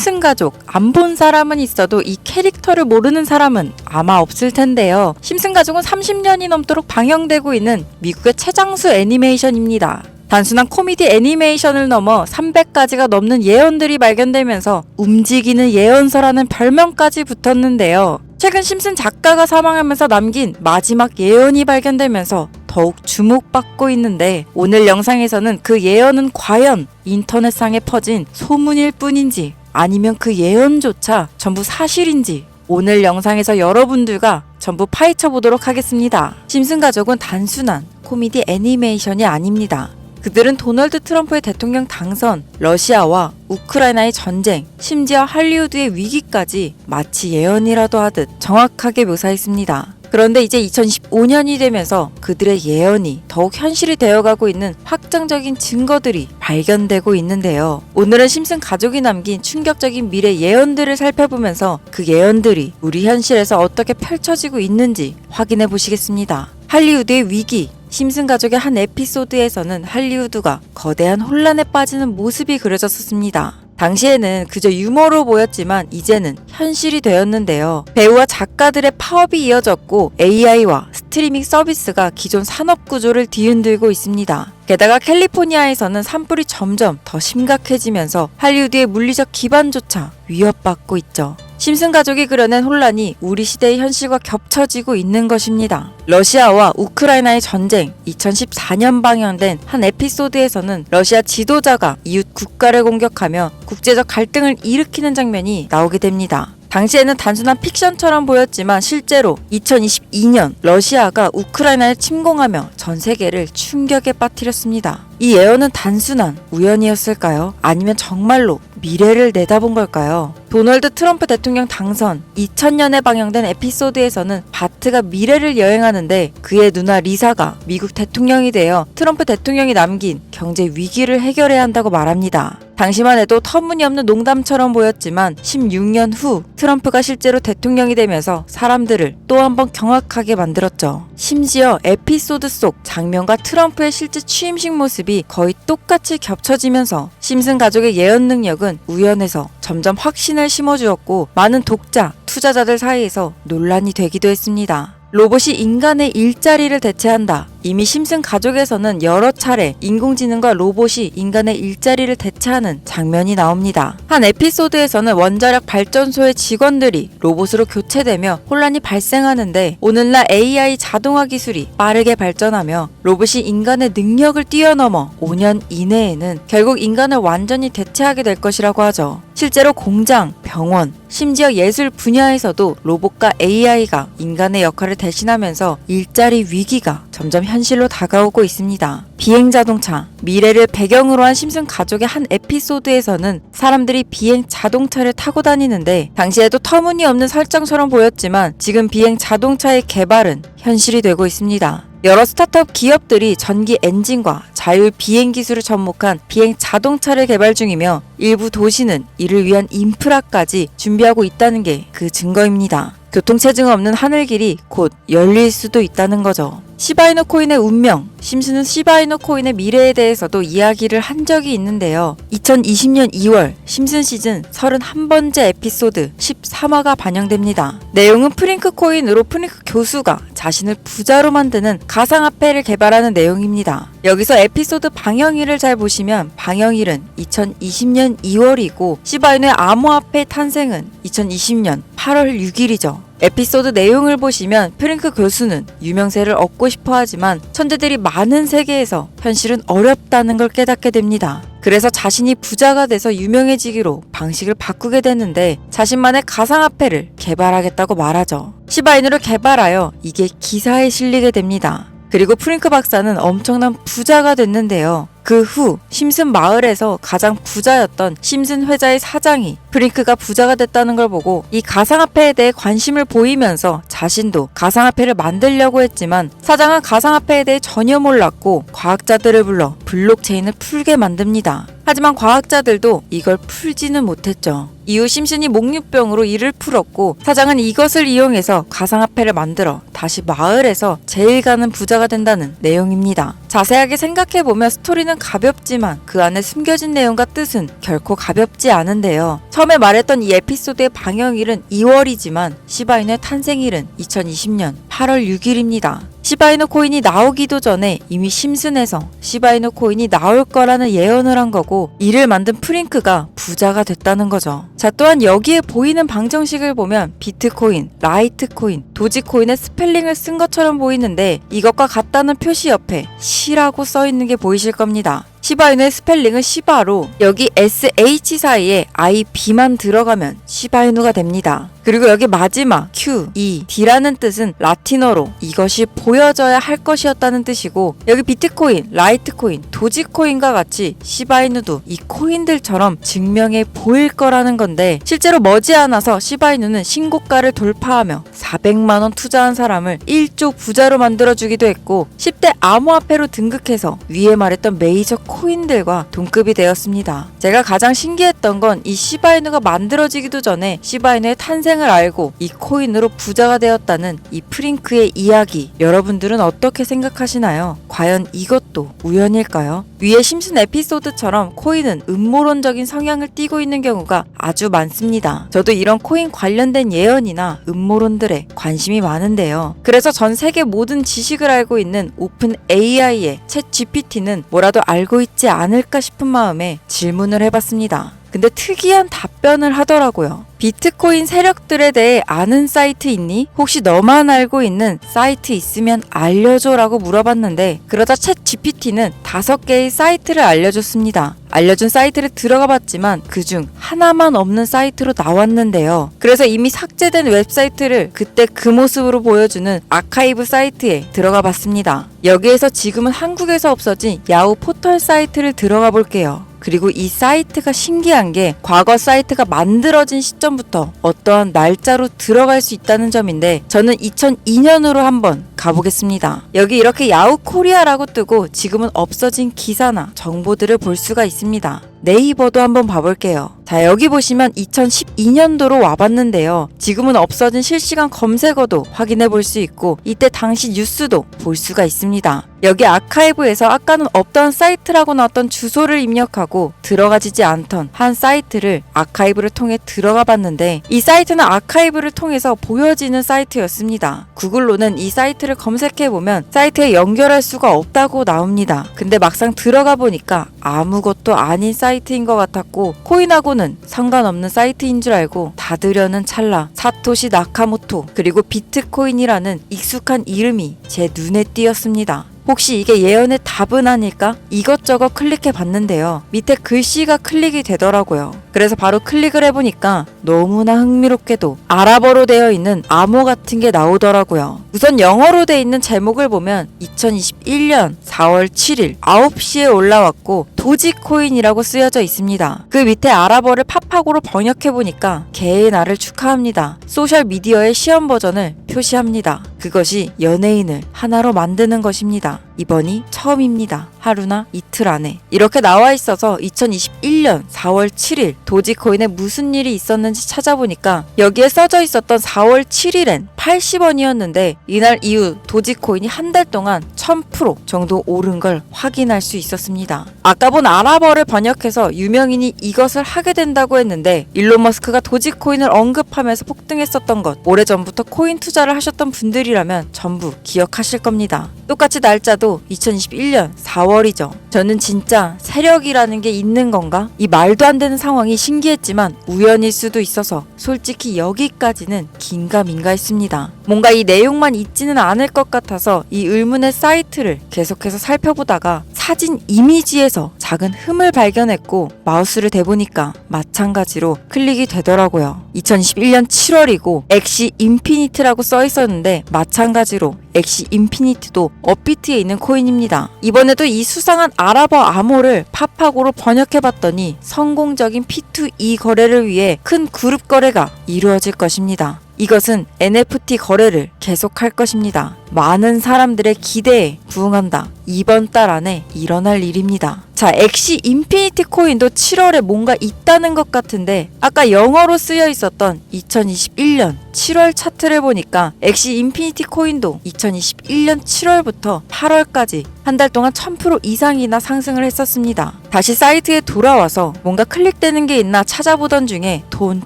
심슨 가족 안 본 사람은 있어도 이 캐릭터를 모르는 사람은 아마 없을 텐데요. 심슨 가족은 30년이 넘도록 방영되고 있는 미국의 최장수 애니메이션입니다. 단순한 코미디 애니메이션을 넘어 300가지가 넘는 예언들이 발견되면서 움직이는 예언서라는 별명까지 붙었는데요. 최근 심슨 작가가 사망하면서 남긴 마지막 예언이 발견되면서 더욱 주목받고 있는데 오늘 영상에서는 그 예언은 과연 인터넷상에 퍼진 소문일 뿐인지 아니면 그 예언조차 전부 사실인지 오늘 영상에서 여러분들과 전부 파헤쳐 보도록 하겠습니다. 심슨 가족은 단순한 코미디 애니메이션이 아닙니다. 그들은 도널드 트럼프의 대통령 당선, 러시아와 우크라이나의 전쟁, 심지어 할리우드의 위기까지 마치 예언이라도 하듯 정확하게 묘사했습니다. 그런데 이제 2025년이 되면서 그들의 예언이 더욱 현실이 되어가고 있는 확정적인 증거들이 발견되고 있는데요. 오늘은 심슨 가족이 남긴 충격적인 미래 예언들을 살펴보면서 그 예언들이 우리 현실에서 어떻게 펼쳐지고 있는지 확인해 보시겠습니다. 할리우드의 위기, 심슨 가족의 한 에피소드에서는 할리우드가 거대한 혼란에 빠지는 모습이 그려졌었습니다. 당시에는 그저 유머로 보였지만 이제는 현실이 되었는데요. 배우와 작가들의 파업이 이어졌고 AI와 스트리밍 서비스가 기존 산업 구조를 뒤흔들고 있습니다. 게다가 캘리포니아에서는 산불이 점점 더 심각해지면서 할리우드의 물리적 기반조차 위협받고 있죠. 심슨 가족이 그려낸 혼란이 우리 시대의 현실과 겹쳐지고 있는 것입니다. 러시아와 우크라이나의 전쟁 2014년 방영된 한 에피소드에서는 러시아 지도자가 이웃 국가를 공격하며 국제적 갈등을 일으키는 장면이 나오게 됩니다. 당시에는 단순한 픽션처럼 보였지만 실제로 2022년 러시아가 우크라이나를 침공하며 전 세계를 충격에 빠뜨렸습니다. 이 예언은 단순한 우연이었을까요? 아니면 정말로 미래를 내다본 걸까요? 도널드 트럼프 대통령 당선 2000년에 방영된 에피소드에서는 바트가 미래를 여행하는데 그의 누나 리사가 미국 대통령이 되어 트럼프 대통령이 남긴 경제 위기를 해결해야 한다고 말합니다. 당시만 해도 터무니없는 농담처럼 보였지만 16년 후 트럼프가 실제로 대통령이 되면서 사람들을 또 한 번 경악하게 만들었죠. 심지어 에피소드 속 장면과 트럼프의 실제 취임식 모습이 거의 똑같이 겹쳐지면서 심슨 가족의 예언 능력은 우연에서 점점 확신을 심어주었고 많은 독자, 투자자들 사이에서 논란이 되기도 했습니다. 로봇이 인간의 일자리를 대체한다. 이미 심슨 가족에서는 여러 차례 인공지능과 로봇이 인간의 일자리를 대체하는 장면이 나옵니다. 한 에피소드에서는 원자력 발전소의 직원들이 로봇으로 교체되며 혼란이 발생하는데 오늘날 AI 자동화 기술이 빠르게 발전하며 로봇이 인간의 능력을 뛰어넘어 5년 이내에는 결국 인간을 완전히 대체하게 될 것이라고 하죠. 실제로 공장, 병원, 심지어 예술 분야에서도 로봇과 AI가 인간의 역할을 대신하면서 일자리 위기가 점점 현실로 다가오고 있습니다. 비행 자동차, 미래를 배경으로 한 심슨 가족의 한 에피소드에서는 사람들이 비행 자동차를 타고 다니는데 당시에도 터무니없는 설정처럼 보였지만 지금 비행 자동차의 개발은 현실이 되고 있습니다. 여러 스타트업 기업들이 전기 엔진과 자율 비행 기술을 접목한 비행 자동차를 개발 중이며 일부 도시는 이를 위한 인프라까지 준비하고 있다는 게 그 증거입니다. 교통체증 없는 하늘길이 곧 열릴 수도 있다는 거죠. 시바이노 코인의 운명, 심슨은 시바이노 코인의 미래에 대해서도 이야기를 한 적이 있는데요. 2020년 2월 심슨 시즌 31번째 에피소드 13화가 반영됩니다. 내용은 프링크 코인으로 프링크 교수가 자신을 부자로 만드는 가상화폐를 개발하는 내용입니다. 여기서 에피소드 방영일을 잘 보시면 방영일은 2020년 2월이고 시바이노의 암호화폐 탄생은 2020년 8월 6일이죠. 에피소드 내용을 보시면 프링크 교수는 유명세를 얻고 싶어 하지만 천재들이 많은 세계에서 현실은 어렵다는 걸 깨닫게 됩니다. 그래서 자신이 부자가 돼서 유명해지기로 방식을 바꾸게 되는데 자신만의 가상화폐를 개발하겠다고 말하죠. 시바이누를 개발하여 이게 기사에 실리게 됩니다. 그리고 프링크 박사는 엄청난 부자가 됐는데요. 그 후 심슨 마을에서 가장 부자였던 심슨 회자의 사장이 프링크가 부자가 됐다는 걸 보고 이 가상화폐에 대해 관심을 보이면서 자신도 가상화폐를 만들려고 했지만 사장은 가상화폐에 대해 전혀 몰랐고 과학자들을 불러 블록체인을 풀게 만듭니다. 하지만 과학자들도 이걸 풀지는 못했죠. 이후 심슨이 목류병으로 이를 풀었고 사장은 이것을 이용해서 가상화폐를 만들어 다시 마을에서 제일 가는 부자가 된다는 내용입니다. 자세하게 생각해보면 스토리는 가볍지만 그 안에 숨겨진 내용과 뜻은 결코 가볍지 않은데요. 처음에 말했던 이 에피소드의 방영일은 2월이지만 시바인의 탄생일은 2020년 8월 6일입니다. 시바이누 코인이 나오기도 전에 이미 심슨에서 시바이누 코인이 나올 거라는 예언을 한 거고 이를 만든 프링크가 부자가 됐다는 거죠. 자 또한 여기에 보이는 방정식을 보면 비트코인, 라이트코인, 도지코인의 스펠링을 쓴 것처럼 보이는데 이것과 같다는 표시 옆에 시라고 써 있는 게 보이실 겁니다. 시바이누의 스펠링은 시바로 여기 SH 사이에 IB만 들어가면 시바이누가 됩니다. 그리고 여기 마지막 Q, E, D라는 뜻은 라틴어로 이것이 보여져야 할 것이었다는 뜻이고 여기 비트코인, 라이트코인, 도지코인과 같이 시바이누도 이 코인들처럼 증명해 보일 거라는 건데 실제로 머지않아서 시바이누는 신고가를 돌파하며 400만 원 투자한 사람을 1조 부자로 만들어주기도 했고 10대 암호화폐로 등극해서 위에 말했던 메이저 코인들과 동급이 되었습니다. 제가 가장 신기했던 건 이 시바이누가 만들어지기도 전에 시바이누의 탄생 을 알고 이 코인으로 부자가 되었다는 이 프링크의 이야기. 여러분들은 어떻게 생각하시나요? 과연 이것도 우연일까요? 위에 심슨 에피소드처럼 코인은 음모론적인 성향을 띠고 있는 경우가 아주 많습니다. 저도 이런 코인 관련된 예언이나 음모론들에 관심이 많은데요. 그래서 전 세계 모든 지식을 알고 있는 오픈 AI의 챗 GPT는 뭐라도 알고 있지 않을까 싶은 마음에 질문을 해봤습니다. 근데 특이한 답변을 하더라고요. 비트코인 세력들에 대해 아는 사이트 있니? 혹시 너만 알고 있는 사이트 있으면 알려줘 라고 물어봤는데 그러자 챗 GPT는 다섯 개의 사이트를 알려줬습니다. 알려준 사이트를 들어가 봤지만 그중 하나만 없는 사이트로 나왔는데요. 그래서 이미 삭제된 웹사이트를 그때 그 모습으로 보여주는 아카이브 사이트에 들어가 봤습니다. 여기에서 지금은 한국에서 없어진 야후 포털 사이트를 들어가 볼게요. 그리고 이 사이트가 신기한 게 과거 사이트가 만들어진 시점부터 어떠한 날짜로 들어갈 수 있다는 점인데 저는 2002년으로 한번 가보겠습니다. 여기 이렇게 야후 코리아라고 뜨고 지금은 없어진 기사나 정보들을 볼 수가 있습니다. 네이버도 한번 봐볼게요. 자, 여기 보시면 2012년도로 와봤는데요. 지금은 없어진 실시간 검색어도 확인해 볼 수 있고, 이때 당시 뉴스도 볼 수가 있습니다. 여기 아카이브에서 아까는 없던 사이트라고 나왔던 주소를 입력하고 들어가지지 않던 한 사이트를 아카이브를 통해 들어가 봤는데 이 사이트는 아카이브를 통해서 보여지는 사이트였습니다. 구글로는 이 사이트를 검색해 보면 사이트에 연결할 수가 없다고 나옵니다. 근데 막상 들어가 보니까 아무것도 아닌 사이트 인 것 같았고 코인하고는 상관없는 사이트인 줄 알고 닫으려는 찰나 사토시 나카모토 그리고 비트코인이라는 익숙한 이름이 제 눈에 띄었습니다. 혹시 이게 예언의 답은 아닐까? 이것저것 클릭해 봤는데요. 밑에 글씨가 클릭이 되더라고요. 그래서 바로 클릭을 해보니까 너무나 흥미롭게도 아랍어로 되어 있는 암호 같은 게 나오더라고요. 우선 영어로 돼 있는 제목을 보면 2021년 4월 7일 9시에 올라왔고 도지코인이라고 쓰여져 있습니다. 그 밑에 아랍어를 팝하고로 번역해 보니까 개의 날을 축하합니다. 소셜 미디어의 시험 버전을 표시합니다. 그것이 연예인을 하나로 만드는 것입니다. 이번이 처음입니다. 하루나 이틀 안에. 이렇게 나와 있어서 2021년 4월 7일 도지코인에 무슨 일이 있었는지 찾아보니까 여기에 써져 있었던 4월 7일엔 80원이었는데 이날 이후 도지코인이 한 달 동안 1000% 정도 오른 걸 확인할 수 있었습니다. 아까 본 아랍어를 번역해서 유명인이 이것을 하게 된다고 했는데 일론 머스크가 도지코인을 언급하면서 폭등했었던 것 오래전부터 코인 투자를 하셨던 분들이 라면 전부 기억하실 겁니다. 똑같이 날짜도 2021년 4월이죠. 저는 진짜 세력이라는 게 있는 건가? 이 말도 안 되는 상황이 신기했지만 우연일 수도 있어서 솔직히 여기까지는 긴가민가했습니다. 뭔가 이 내용만 있지는 않을 것 같아서 이 의문의 사이트를 계속해서 살펴보다가 사진 이미지에서 작은 흠을 발견했고 마우스를 대보니까 마찬가지로 클릭이 되더라고요. 2021년 7월이고 엑시 인피니트라고 써 있었는데 마찬가지로 엑시 인피니트도 업비트에 있는 코인입니다. 이번에도 이 수상한 아랍어 암호를 팝하고로 번역해봤더니 성공적인 P2E 거래를 위해 큰 그룹 거래가 이루어질 것입니다. 이것은 NFT 거래를 계속할 것입니다. 많은 사람들의 기대에 부응한다. 이번 달 안에 일어날 일입니다. 자, 엑시 인피니티 코인도 7월에 뭔가 있다는 것 같은데 아까 영어로 쓰여 있었던 2021년 7월 차트를 보니까 엑시 인피니티 코인도 2021년 7월부터 8월까지 한 달 동안 1000% 이상이나 상승을 했었습니다. 다시 사이트에 돌아와서 뭔가 클릭되는 게 있나 찾아보던 중에 돈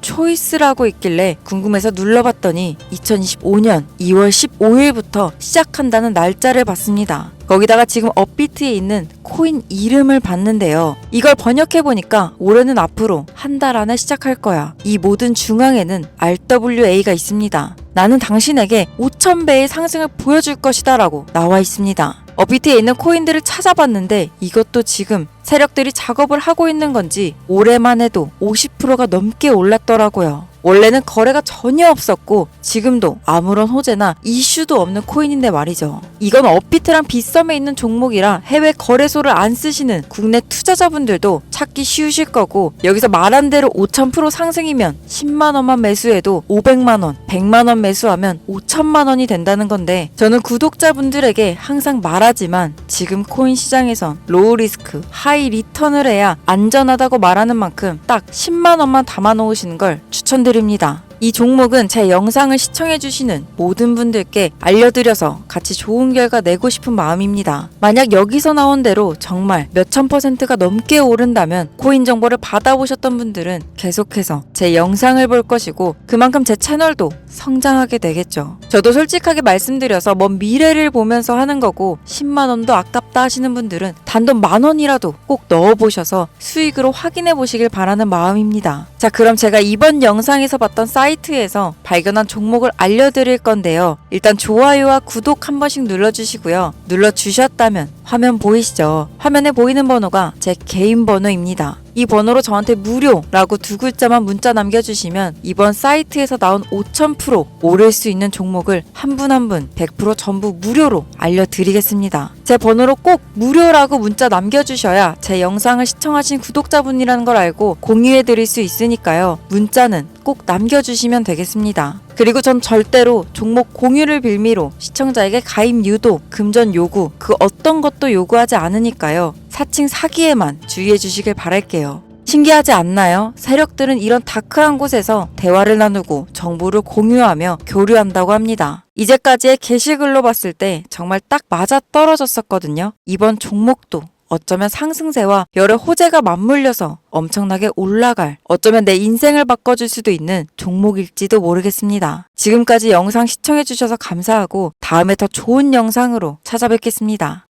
초이스라고 있길래 궁금해서 눌러봤더니 2025년 2월 15일부터 시작한다는 날짜를 봤습니다. 거기다가 지금 업비트에 있는 코인 이름을 봤는데요. 이걸 번역해 보니까 올해는 앞으로 한 달 안에 시작할 거야. 이 모든 중앙에는 RWA가 있습니다. 나는 당신에게 5,000배의 상승을 보여줄 것이다 라고 나와 있습니다. 업비트에 있는 코인들을 찾아봤는데 이것도 지금 세력들이 작업을 하고 있는 건지 올해만 해도 50%가 넘게 올랐더라고요. 원래는 거래가 전혀 없었고 지금도 아무런 호재나 이슈도 없는 코인인데 말이죠. 이건 업비트랑 빗썸에 있는 종목이라 해외 거래소를 안 쓰시는 국내 투자자분들도 찾기 쉬우실 거고 여기서 말한 대로 5000% 상승이면 10만 원만 매수해도 500만 원, 100만 원 매수하면 5천만 원이 된다는 건데 저는 구독자분들에게 항상 말하지만 지금 코인 시장에선 로우 리스크, 하이 리턴을 해야 안전하다고 말하는 만큼 딱 10만 원만 담아 놓으시는 걸 추천 드립니다. 이 종목은 제 영상을 시청해주시는 모든 분들께 알려드려서 같이 좋은 결과 내고 싶은 마음입니다. 만약 여기서 나온 대로 정말 몇천 퍼센트가 넘게 오른다면 코인 정보를 받아보셨던 분들은 계속해서 제 영상을 볼 것이고 그만큼 제 채널도 성장하게 되겠죠. 저도 솔직하게 말씀드려서 먼 미래를 보면서 하는 거고 10만 원도 아깝다 하시는 분들은 단돈 만 원이라도 꼭 넣어보셔서 수익으로 확인해 보시길 바라는 마음입니다. 자, 그럼 제가 이번 영상에서 봤던 사이트에서 발견한 종목을 알려드릴 건데요. 일단 좋아요와 구독 한 번씩 눌러주시고요. 눌러주셨다면 화면 보이시죠? 화면에 보이는 번호가 제 개인 번호입니다. 이 번호로 저한테 무료라고 두 글자만 문자 남겨주시면 이번 사이트에서 나온 5000% 오를 수 있는 종목을 한 분 한 분 100% 전부 무료로 알려드리겠습니다. 제 번호로 꼭 무료라고 문자 남겨주셔야 제 영상을 시청하신 구독자분이라는 걸 알고 공유해드릴 수 있으니까요. 문자는 꼭 남겨주시면 되겠습니다. 그리고 전 절대로 종목 공유를 빌미로 시청자에게 가입 유도, 금전 요구, 그 어떤 것도 요구하지 않으니까요. 사칭 사기에만 주의해 주시길 바랄게요. 신기하지 않나요? 세력들은 이런 다크한 곳에서 대화를 나누고 정보를 공유하며 교류한다고 합니다. 이제까지의 게시글로 봤을 때 정말 딱 맞아 떨어졌었거든요. 이번 종목도 어쩌면 상승세와 여러 호재가 맞물려서 엄청나게 올라갈, 어쩌면 내 인생을 바꿔줄 수도 있는 종목일지도 모르겠습니다. 지금까지 영상 시청해주셔서 감사하고 다음에 더 좋은 영상으로 찾아뵙겠습니다.